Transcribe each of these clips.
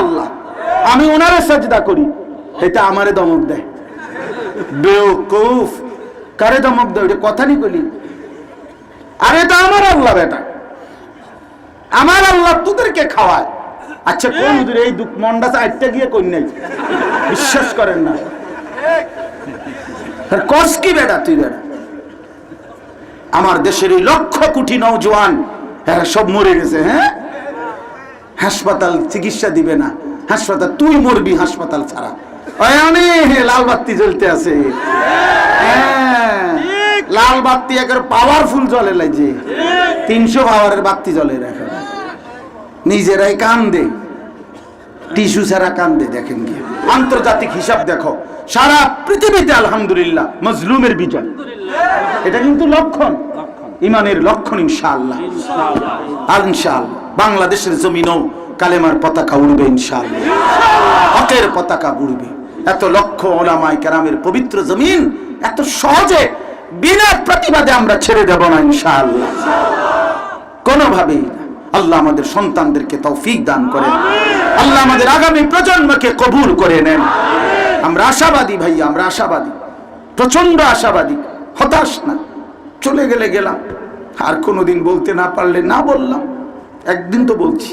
আল্লাহ আমি ওনারে সাজদা করি। এটা আমারে দমক দেয়। বেওকুফ। কারে দমক দেয়? ওটা কথা নি বলি আরে এটা আমার আল্লাহ বেটা। আমার আল্লাহ তোদেরকে খাওয়ায়। আচ্ছা কোন হুজুর এই দুঃখ মন্ডা চারটা গিয়ে কই নাই? বিশ্বাস করেন না। কস কি বেটা তুই বেটা? আমার দেশের এই লক্ষ কোটি নৌজওয়ান এরা সব মরে গেছে হ্যাঁ? হাসপাতাল চিকিৎসা দিবে না। হাসপাতাল তুই মরবি হাসপাতাল ছাড়া। লাল বাতি জ্বলতে আছে। হ্যাঁ, লাল বাতি একের পাওয়ারফুল জ্বলে লাগছে। তিনশো পাওয়ারের বাতি জ্বলে এখন নিজেরাই কান্দে। টিস্যু ছাড়া কান্দে দেখেন কি। আন্তর্জাতিক হিসাব দেখো। সারা পৃথিবীতে আলহামদুলিল্লাহ মজলুমের বিজয়। এটা কিন্তু লক্ষণ। ইমানের লক্ষণ ইনশাআল্লাহ। আর ইনশাআল্লাহ বাংলাদেশের জমিনও কালেমার পতাকা উড়বে ইনশাআল্লাহ। হকের পতাকা উড়বে। এত লক্ষ ওলামাই কেরামের পবিত্র জমিন এত সহজে বিনা প্রতিবাদে আমরা ছেড়ে দেব না ইনশাআল্লাহ। কোনোভাবেই আল্লাহ আমাদের সন্তানদেরকে তৌফিক দান করেন। আল্লাহ আমাদের আগামী প্রজন্মকে কবুল করে নেন। আমরা আশাবাদী ভাইয়া আমরা আশাবাদী। প্রচণ্ড আশাবাদী। হতাশ না। চলে গেলে গেলাম। আর কোনো দিন বলতে না পারলে না বললাম। একদিন তো বলছি।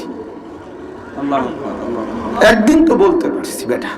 একদিন তো বলতে পারছি বেটা।